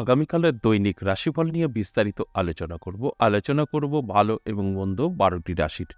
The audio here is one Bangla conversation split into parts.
আগামীকালের দৈনিক রাশিফল নিয়ে বিস্তারিত আলোচনা করব। আলোচনা করব ভালো এবং মন্দ বারোটি রাশির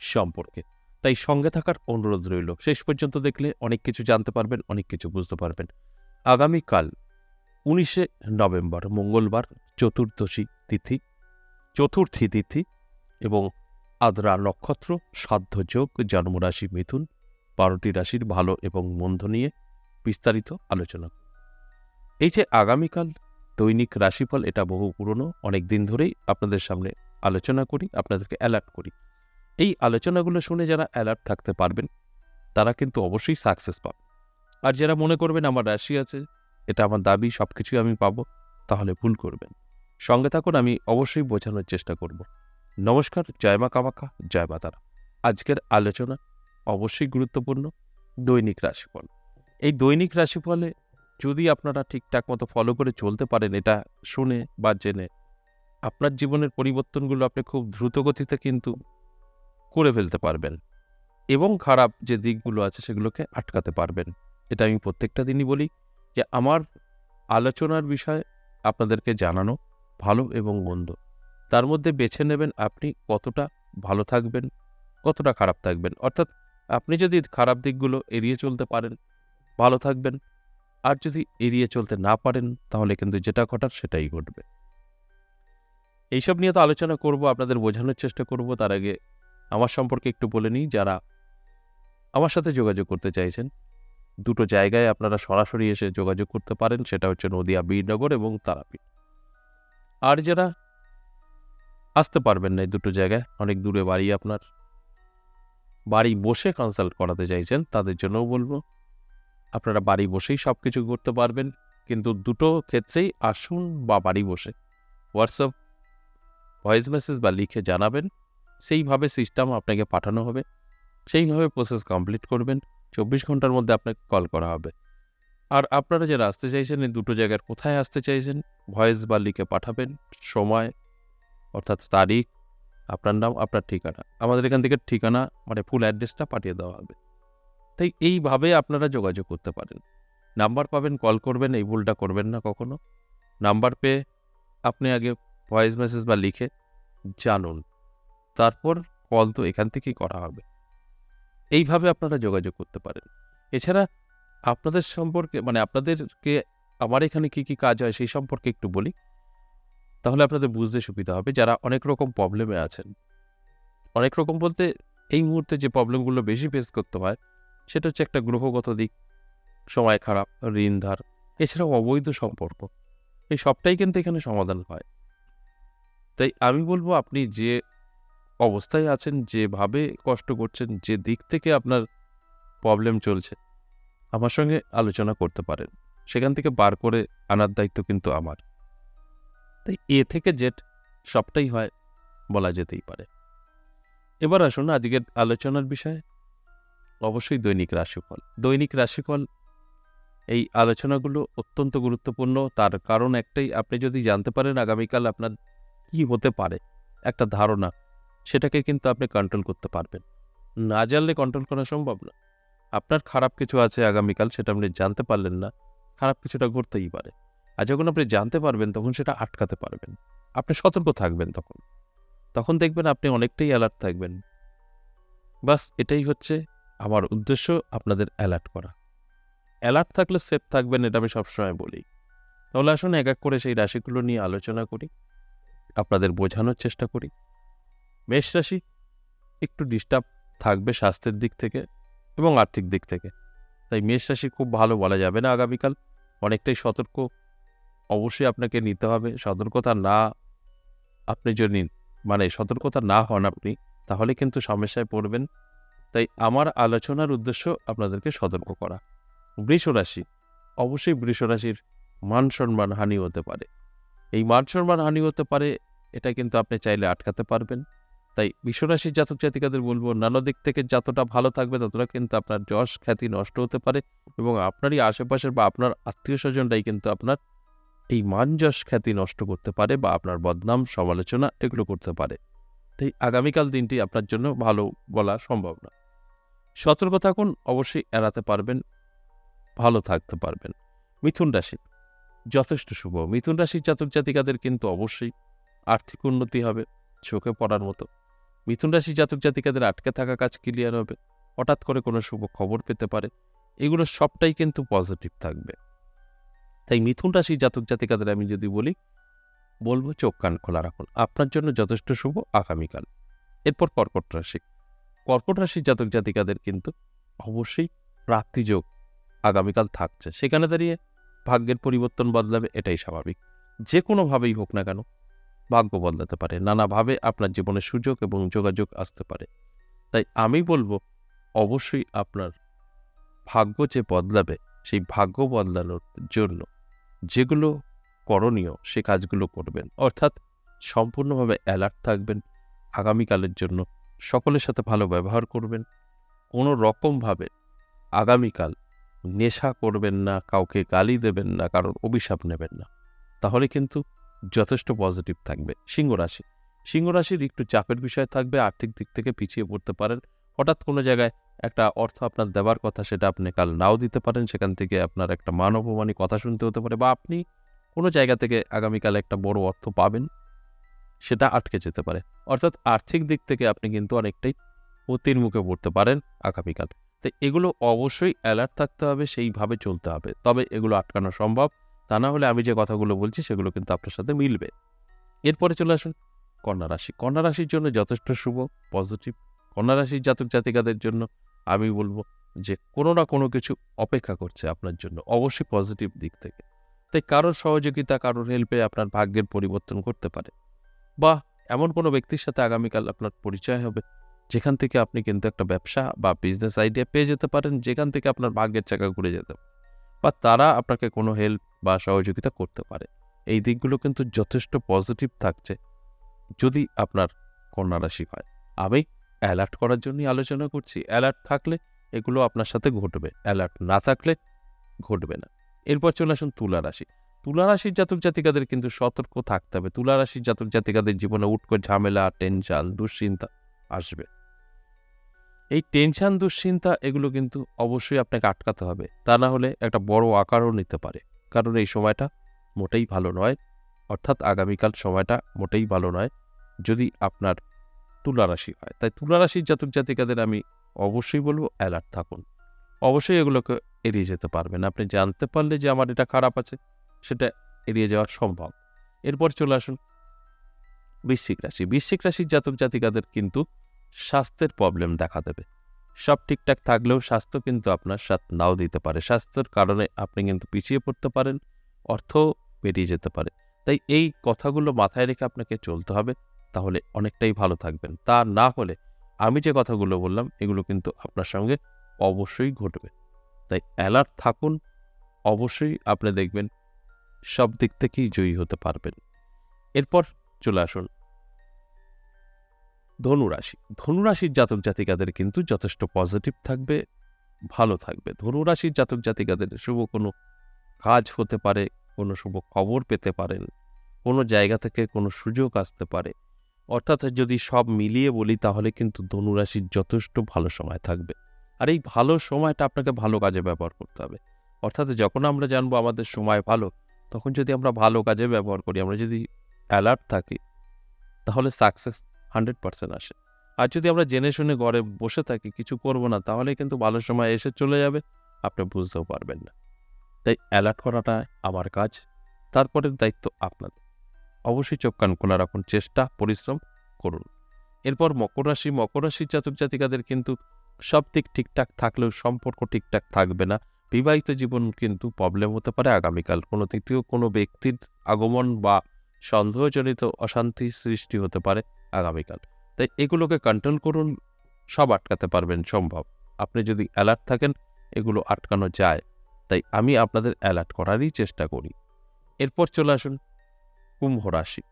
সম্পর্কে। তাই সঙ্গে থাকার অনুরোধ রইল। শেষ পর্যন্ত দেখলে অনেক কিছু জানতে পারবেন, অনেক কিছু বুঝতে পারবেন। আগামীকাল উনিশে নভেম্বর, মঙ্গলবার, চতুর্দশী তিথি, চতুর্থী তিথি এবং আদ্রা নক্ষত্র, সাধ্য যোগ, জন্মরাশি মিথুন, বারোটি রাশির ভালো এবং মন্দ নিয়ে বিস্তারিত আলোচনা এই যে আগামীকাল দৈনিক রাশিফল এটা বহু পুরনো অনেক দিন ধরেই আপনাদের সামনে আলোচনা করি, আপনাদেরকে অ্যালার্ট করি। এই আলোচনাগুলো শুনে যারা অ্যালার্ট থাকতে পারবেন, তারা কিন্তু অবশ্যই সাকসেস পাবে। আর যারা মনে করবেন আমার রাশি আছে, এটা আমার দাবি সব কিছুই আমি পাবো, তাহলে ভুল করবেন। সঙ্গে থাকুন, আমি অবশ্যই বোঝানোর চেষ্টা করব। নমস্কার, জয় মা কামাখা জয় মা তারা। আজকের আলোচনা অবশ্যই গুরুত্বপূর্ণ, দৈনিক রাশিফল। এই দৈনিক রাশিফলে যদি আপনারা ঠিকঠাক মতো ফলো করে চলতে পারেন এটা শুনে বা জেনে, আপনার জীবনের পরিবর্তনগুলো আপনি খুব দ্রুত গতিতে কিন্তু করে ফেলতে পারবেন এবং খারাপ যে দিকগুলো আছে সেগুলোকে আটকাতে পারবেন। এটা আমি প্রত্যেকটা দিনই বলি যে আমার আলোচনার বিষয় আপনাদেরকে জানানো ভালো এবং মন্দ। তার মধ্যে বেছে নেবেন আপনি কতটা ভালো থাকবেন, কতটা খারাপ থাকবেন। অর্থাৎ আপনি যদি খারাপ দিকগুলো এড়িয়ে চলতে পারেন, ভালো থাকবেন আর যদি এড়িয়ে চলতে না পারেন, তাহলে কিন্তু যেটা ঘটার সেটাই ঘটবে। এইসব নিয়ে তো আলোচনা করব, আপনাদের বোঝানোর চেষ্টা করব। তার আগে আমার সম্পর্কে একটু বলে নিই, যারা আমার সাথে যোগাযোগ করতে চাইছেন, দুটো জায়গায় আপনারা সরাসরি এসে যোগাযোগ করতে পারেন, সেটা হচ্ছে নদিয়া বীরনগর এবং তারাপীঠ। আর যারা আসতে পারবেন না এই দুটো জায়গায়, অনেক দূরে বাড়ি আপনার, বাড়ি বসে কনসাল্ট করাতে চাইছেন, তাদের জন্যও বলব। আপনারা বাড়ি বসেই সব কিছু করতে পারবেন, কিন্তু দুটো ক্ষেত্রেই আসুন বা বাড়ি বসে। হোয়াটসঅ্যাপ ভয়েস মেসেজ বা লিখে জানাবেন, সেইভাবে সিস্টেম আপনাকে পাঠানো হবে, সেইভাবে প্রসেস কমপ্লিট করবেন, চব্বিশ ঘণ্টার মধ্যে আপনাকে কল করা হবে। আর আপনারা যারা আসতে চাইছেন, এই দুটো জায়গার কোথায় আসতে চাইছেন ভয়েস বা লিখে পাঠাবেন, সময়, অর্থাৎ তারিখ, আপনার নাম, আপনার ঠিকানা। আমাদের এখান থেকে ঠিকানা মানে ফুল অ্যাড্রেসটা পাঠিয়ে দেওয়া হবে। তাই এইভাবে আপনারা যোগাযোগ করতে পারেন। নাম্বার পাবেন, কল করবেন, এই ভুলটা করবেন না কখনো। নাম্বার পেয়ে আপনি আগে ভয়েস মেসেজ বা লিখে জানুন। তারপর কল তো এখান থেকেই করা হবে। এইভাবে আপনারা যোগাযোগ করতে পারেন। এছাড়া আপনাদের সম্পর্কে মানে আপনাদেরকে আমার এখানে কি কি কাজ হয় সেই সম্পর্কে একটু বলি। তাহলে আপনাদের বুঝতে সুবিধা হবে যারা অনেক রকম প্রবলেমে আছেন। অনেক রকম বলতে এই মুহূর্তে যে প্রবলেমগুলো বেশি ফেস করতে হয় সেটা হচ্ছে একটা গ্রহগত দিক, সময় খারাপ, ঋণ, ধার, এছাড়াও অবৈধ সম্পর্ক। এই সবটাই কিন্তু এখানে সমাধান হয়। তাই আমি বলব আপনি যে অবস্থায় আছেন, যেভাবে কষ্ট করছেন, যে দিক থেকে আপনার প্রবলেম চলছে, আমার সঙ্গে আলোচনা করতে পারেন। সেখান থেকে বার করে আনার দায়িত্ব কিন্তু আমার। তাই এ থেকে জেড সবটাই হয় বলা যেতেই পারে। এবার আসুন আজকের আলোচনার বিষয়। অবশ্যই দৈনিক রাশিফল। দৈনিক রাশিফল এই আলোচনাগুলো অত্যন্ত গুরুত্বপূর্ণ। তার কারণ একটাই, আপনি যদি জানতে পারেন আগামীকাল আপনার কি হতে পারে, একটা ধারণা, সেটাকে কিন্তু আপনি কন্ট্রোল করতে পারবেন। না জানলে কন্ট্রোল করা সম্ভব না। আপনার খারাপ কিছু আছে আগামীকাল, সেটা আপনি জানতে পারলেন না, খারাপ কিছুটা ঘটতেই পারে। আর যখন আপনি জানতে পারবেন, তখন সেটা আটকাতে পারবেন। আপনি সতর্ক থাকবেন তখন। তখন দেখবেন আপনি অনেকটাই অ্যালার্ট থাকবেন। বাস, এটাই হচ্ছে আমার উদ্দেশ্য আপনাদের অ্যালার্ট করা। অ্যালার্ট থাকলে সেফ থাকবেন, এটা আমি সবসময় বলি। তাহলে আসুন এক এক করে সেই রাশিগুলো নিয়ে আলোচনা করি, আপনাদের বোঝানোর চেষ্টা করি। মেষ রাশি, একটু ডিস্টার্ব থাকবে স্বাস্থ্যের দিক থেকে এবং আর্থিক দিক থেকে। তাই মেষ রাশি খুব ভালো বলা যাবে না আগামীকাল, অনেকটাই সতর্ক অবশ্যই আপনাকে নিতে হবে। সতর্কতা না, আপনি যদি মানে সতর্কতা না হন আপনি, তাহলে কিন্তু সমস্যায় পড়বেন। তাই আমার আলোচনার উদ্দেশ্য আপনাদেরকে সতর্ক করা। বৃষ রাশি অবশ্যই বৃষ রাশির মান সম্মান হানি হতে পারে। এই মান সম্মান হানি হতে পারে, এটা কিন্তু আপনি চাইলে আটকাতে পারবেন। তাই বিশ্বরাশির জাতক জাতিকাদের বলব, নানা দিক থেকে যতটা ভালো থাকবে ততটা কিন্তু আপনার যশ খ্যাতি নষ্ট হতে পারে এবং আপনারই আশেপাশের বা আপনার আত্মীয় স্বজনরাই কিন্তু আপনার এই মান যশ খ্যাতি নষ্ট করতে পারে বা আপনার বদনাম, সমালোচনা এগুলো করতে পারে। তাই আগামীকাল দিনটি আপনার জন্য ভালো বলা সম্ভব না সতর্ক থাকুন, অবশ্যই এড়াতে পারবেন, ভালো থাকতে পারবেন। মিথুন রাশি, যথেষ্ট শুভ। মিথুন রাশির জাতক জাতিকাদের কিন্তু অবশ্যই আর্থিক উন্নতি হবে চোখে পড়ার মতো। মিথুন রাশির জাতক জাতিকাদের আটকে থাকা কাজ ক্লিয়ার হবে, হঠাৎ করে কোনো শুভ খবর পেতে পারে, এগুলো সবটাই কিন্তু পজিটিভ থাকবে। তাই মিথুন রাশির জাতক জাতিকাদের আমি যদি বলি, বলব চোখ, কান খোলা রাখুন। আপনার জন্য যথেষ্ট শুভ আগামীকাল। এরপর কর্কট রাশি। কর্কট রাশির জাতক জাতিকাদের কিন্তু অবশ্যই প্রাপ্তিযোগ আগামীকাল থাকছে। সেখানে দাঁড়িয়ে ভাগ্যের পরিবর্তন বদলাবে, এটাই স্বাভাবিক। যে কোনোভাবেই হোক না কেন, ভাগ্য বদলাতে পারে। নানাভাবে আপনার জীবনে সুযোগ এবং যোগাযোগ আসতে পারে। তাই আমি বলব, অবশ্যই আপনার ভাগ্য যে বদলাবে, সেই ভাগ্য বদলানোর জন্য যেগুলো করণীয়, সে কাজগুলো করবেন। অর্থাৎ সম্পূর্ণভাবে অ্যালার্ট থাকবেন। আগামীকালের জন্য সকলের সাথে ভালো ব্যবহার করবেন। কোনো রকমভাবে আগামীকাল নেশা করবেন না, কাউকে গালি দেবেন না, কারোর অভিশাপ নেবেন না। তাহলে কিন্তু যথেষ্ট পজিটিভ থাকবে। সিংহ রাশি। সিংহ রাশির একটু চাপের বিষয় থাকবে, আর্থিক দিক থেকে পিছিয়ে পড়তে পারেন। হঠাৎ কোনো জায়গায় একটা অর্থ আপনার দেওয়ার কথা সেটা আপনি কাল নাও দিতে পারেন। সেখান থেকে আপনার একটা মান অপমানী কথা শুনতে হতে পারে বা আপনি কোনো জায়গা থেকে আগামীকাল একটা বড় অর্থ পাবেন। সেটা আটকে যেতে পারে। অর্থাৎ আর্থিক দিক থেকে আপনি কিন্তু অনেকটাই অতির মুখে পড়তে পারেন আগামীকাল। তো এগুলো অবশ্যই অ্যালার্ট থাকতে হবে, সেইভাবে চলতে হবে। তবে এগুলো আটকানো সম্ভব। তা না হলে আমি যে কথাগুলো বলছি, সেগুলো কিন্তু আপনার সাথে মিলবে। এরপরে চলে আসুন কন্যা রাশি। কন্যা রাশির জন্য যথেষ্ট শুভ পজিটিভ কন্যা রাশির জাতক জাতিকাদের জন্য আমি বলব যে কোনো না কোনো কিছু অপেক্ষা করছে আপনার জন্য, অবশ্যই পজিটিভ দিক থেকে। তাই কারোর সহযোগিতা, কারোর হেল্পে আপনার ভাগ্যের পরিবর্তন করতে পারে। বা এমন কোনো ব্যক্তির সাথে আগামীকাল আপনার পরিচয় হবে, যেখান থেকে আপনি কিন্তু একটা ব্যবসা বা বিজনেস আইডিয়া পেয়ে যেতে পারেন, যেখান থেকে আপনার ভাগ্যের চাকা ঘুরে যেতে বা তারা আপনাকে কোনো হেল্প বা সহযোগিতা করতে পারে। এই দিকগুলো কিন্তু যথেষ্ট পজিটিভ থাকছে যদি আপনার কন্যা রাশি হয়। আমি অ্যালার্ট করার জন্যই আলোচনা করছি। অ্যালার্ট থাকলে এগুলো আপনার সাথে ঘটবে। অ্যালার্ট না থাকলে ঘটবে না। এরপর চলে আসুন তুলা রাশি। তুলা রাশির জাতক জাতিকাদের কিন্তু সতর্ক থাকতে হবে। তুলা রাশির জাতক জাতিকাদের জীবনে উটকো ঝামেলা টেনশন দুশ্চিন্তা আসবে। এই টেনশন দুশ্চিন্তা এগুলো কিন্তু অবশ্যই আপনাকে আটকাতে হবে। তা না হলে একটা বড় আকারও নিতে পারে। কারণ এই সময়টা মোটেই ভালো নয়। অর্থাৎ আগামীকাল সময়টা মোটেই ভালো নয় যদি আপনার তুলা রাশি হয়। তাই তুলা রাশির জাতক জাতিকাদের আমি অবশ্যই বলব অ্যালার্ট থাকুন। অবশ্যই এগুলোকে এড়িয়ে যেতে পারবেন। আপনি জানতে পারলে যে আমার এটা খারাপ আছে। সেটা এড়িয়ে যাওয়া সম্ভব। এরপর চলে আসুন বৃশ্চিক রাশি। বৃশ্চিক রাশির জাতক জাতিকাদের কিন্তু স্বাস্থ্যের প্রবলেম দেখা দেবে। সব ঠিকঠাক থাকলেও স্বাস্থ্য কিন্তু আপনার সাথ নাও দিতে পারে। স্বাস্থ্যের কারণে আপনি কিন্তু পিছিয়ে পড়তে পারেন অর্থ বেরিয়ে যেতে পারে। তাই এই কথাগুলো মাথায় রেখে আপনাকে চলতে হবে, তাহলে অনেকটাই ভালো থাকবেন। তা না হলে আমি যে কথাগুলো বললাম, এগুলো কিন্তু আপনার সঙ্গে অবশ্যই ঘটবে। তাই অ্যালার্ট থাকুন, অবশ্যই আপনি দেখবেন সব দিক থেকেই জয়ী হতে পারবেন। এরপর চলে আসুন। ধনুরাশি। ধনুরাশির জাতক জাতিকাদের কিন্তু যথেষ্ট পজিটিভ থাকবে, ভালো থাকবে। ধনুরাশির জাতক জাতিকাদের শুভ কোনো কাজ হতে পারে, কোনো শুভ খবর পেতে পারেন, কোনো জায়গা থেকে কোনো সুযোগ আসতে পারে। অর্থাৎ যদি সব মিলিয়ে বলি তাহলে কিন্তু ধনুরাশির যথেষ্ট ভালো সময় থাকবে। আর এই ভালো সময়টা আপনাকে ভালো কাজে ব্যবহার করতে হবে। অর্থাৎ যখন আমরা জানব আমাদের সময় ভালো তখন যদি আমরা ভালো কাজে ব্যবহার করি, আমরা যদি অ্যালার্ট থাকি, তাহলে সাকসেস হান্ড্রেড পার্সেন্ট আসে। আর যদি আমরা জেনে শুনে ঘরে বসে থাকি, কিছু করব না, তাহলে কিন্তু ভালো সময় এসে চলে যাবে, আপনি বুঝতেও পারবেন না। তাই অ্যালার্ট করাটা আমার কাজ, তারপরের দায়িত্ব আপনাদের অবশ্যই চোখ কান খোলা রাখুন, চেষ্টা, পরিশ্রম করুন। এরপর মকর রাশি, মকর রাশির জাতক জাতিকাদের কিন্তু সব দিক ঠিকঠাক থাকলেও সম্পর্ক ঠিকঠাক থাকবে না। বিবাহিত জীবন কিন্তু প্রবলেম হতে পারে আগামীকাল। কোনো তৃতীয় কোনো ব্যক্তির আগমন বা সন্দেহজনিত অশান্তি সৃষ্টি হতে পারে আগামীকাল। তাই এগুলোকে কন্ট্রোল করুন, সব আটকাতে পারবেন সম্ভব। আপনি যদি অ্যালার্ট থাকেন, এগুলো আটকানো যায়। তাই আমি আপনাদের অ্যালার্ট করারই চেষ্টা করি। এরপর চলে আসুন কুম্ভ রাশি।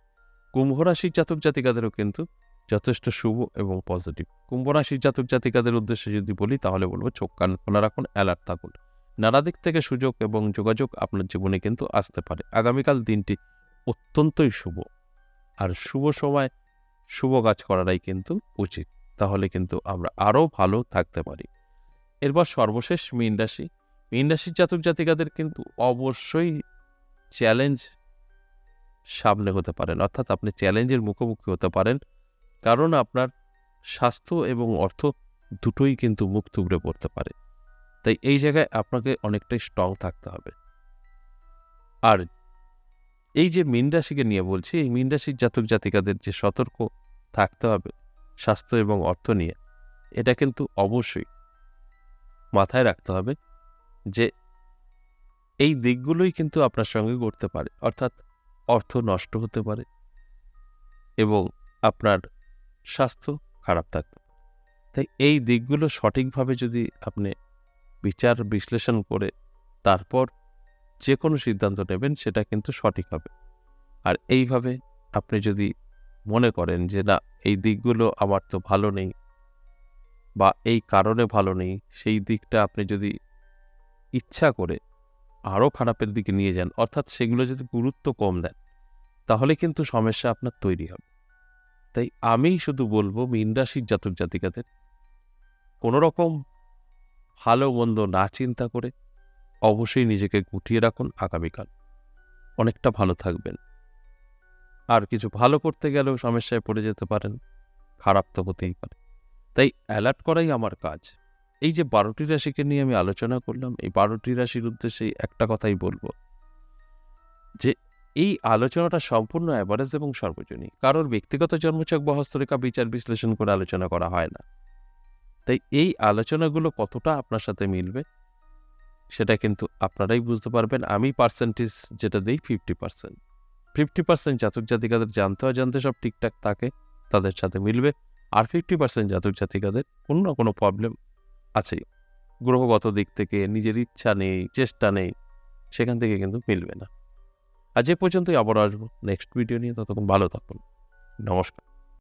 কুম্ভ রাশির জাতক জাতিকাদেরও কিন্তু যথেষ্ট শুভ এবং পজিটিভ কুম্ভ রাশির জাতক জাতিকাদের উদ্দেশ্যে যদি বলি, তাহলে বলব চোখ কান খোলা রাখুন অ্যালার্ট থাকুন। নানা দিক থেকে সুযোগ এবং যোগাযোগ আপনার জীবনে কিন্তু আসতে পারে। আগামীকাল দিনটি অত্যন্তই শুভ। আর শুভ সময়, শুভ কাজ করাটাই কিন্তু উচিত। তাহলে কিন্তু আমরা আরও ভালো থাকতে পারি। এরপর সর্বশেষ মীন রাশি। মীন রাশির জাতক জাতিকাদের কিন্তু অবশ্যই চ্যালেঞ্জ সামনে হতে পারেন অর্থাৎ আপনি চ্যালেঞ্জের মুখোমুখি হতে পারেন। কারণ আপনার স্বাস্থ্য এবং অর্থ দুটোই কিন্তু মুখ থুবড়ে পড়তে পারে। তাই এই জায়গায় আপনাকে অনেকটাই স্ট্রং থাকতে হবে। আর এই যে মীন রাশিকে নিয়ে বলছি, এই মীন রাশির জাতক জাতিকাদের যে সতর্ক থাকতে হবে স্বাস্থ্য এবং অর্থ নিয়ে, এটা কিন্তু অবশ্যই মাথায় রাখতে হবে যে এই দিকগুলোই কিন্তু আপনার সঙ্গে ঘটতে পারে। অর্থাৎ অর্থ নষ্ট হতে পারে এবং আপনার স্বাস্থ্য খারাপ থাকতে তাই এই দিকগুলো সঠিকভাবে যদি আপনি বিচার বিশ্লেষণ করে তারপর যে কোনো সিদ্ধান্ত নেবেন, সেটা কিন্তু সঠিক হবে। আর এইভাবে আপনি যদি মনে করেন যে, না, এই দিকগুলো আমার তো ভালো নেই বা এই কারণে ভালো নেই, সেই দিকটা আপনি যদি ইচ্ছা করে আরও খারাপের দিকে নিয়ে যান, অর্থাৎ সেগুলো যদি গুরুত্ব কম দেন, তাহলে কিন্তু সমস্যা আপনার তৈরি হবে। তাই আমি শুধু বলব, মীন রাশির জাতক জাতিকাদের কোনো রকম ভালো মন্দ না চিন্তা করে অবশ্যই নিজেকে গুটিয়ে রাখুন আগামীকাল। অনেকটা ভালো থাকবেন। আর কিছু ভালো করতে গেলেও সমস্যায় পড়ে যেতে পারেন। খারাপ তো হতেই পারে। তাই অ্যালার্ট করাই আমার কাজ। এই যে বারোটি রাশিকে নিয়ে আমি আলোচনা করলাম, এই বারোটি রাশির উদ্দেশ্যে একটা কথাই বলব। যে এই আলোচনাটা সম্পূর্ণ অ্যাভারেজ এবং সর্বজনীন। কারোর ব্যক্তিগত জন্মচক বা হস্তরেখা বিচার বিশ্লেষণ করে আলোচনা করা হয় না। তাই এই আলোচনাগুলো কতটা আপনার সাথে মিলবে, সেটা কিন্তু আপনারাই বুঝতে পারবেন। আমি পার্সেন্টেজ যেটা দিই ফিফটি পার্সেন্ট ফিফটি পার্সেন্ট জাতক জাতিকাদের জানতে অজান্তে সব ঠিকঠাক থাকে, তাদের সাথে মিলবে। আর ফিফটি পার্সেন্ট জাতক জাতিকাদের কোনো না কোনো প্রবলেম আছেই। গ্রহগত দিক থেকে নিজের ইচ্ছা নেই, চেষ্টা নেই, সেখান থেকে কিন্তু মিলবে না। আজ এ পর্যন্তই আবার আসব নেক্সট ভিডিও নিয়ে। ততক্ষণ ভালো থাকুন। নমস্কার।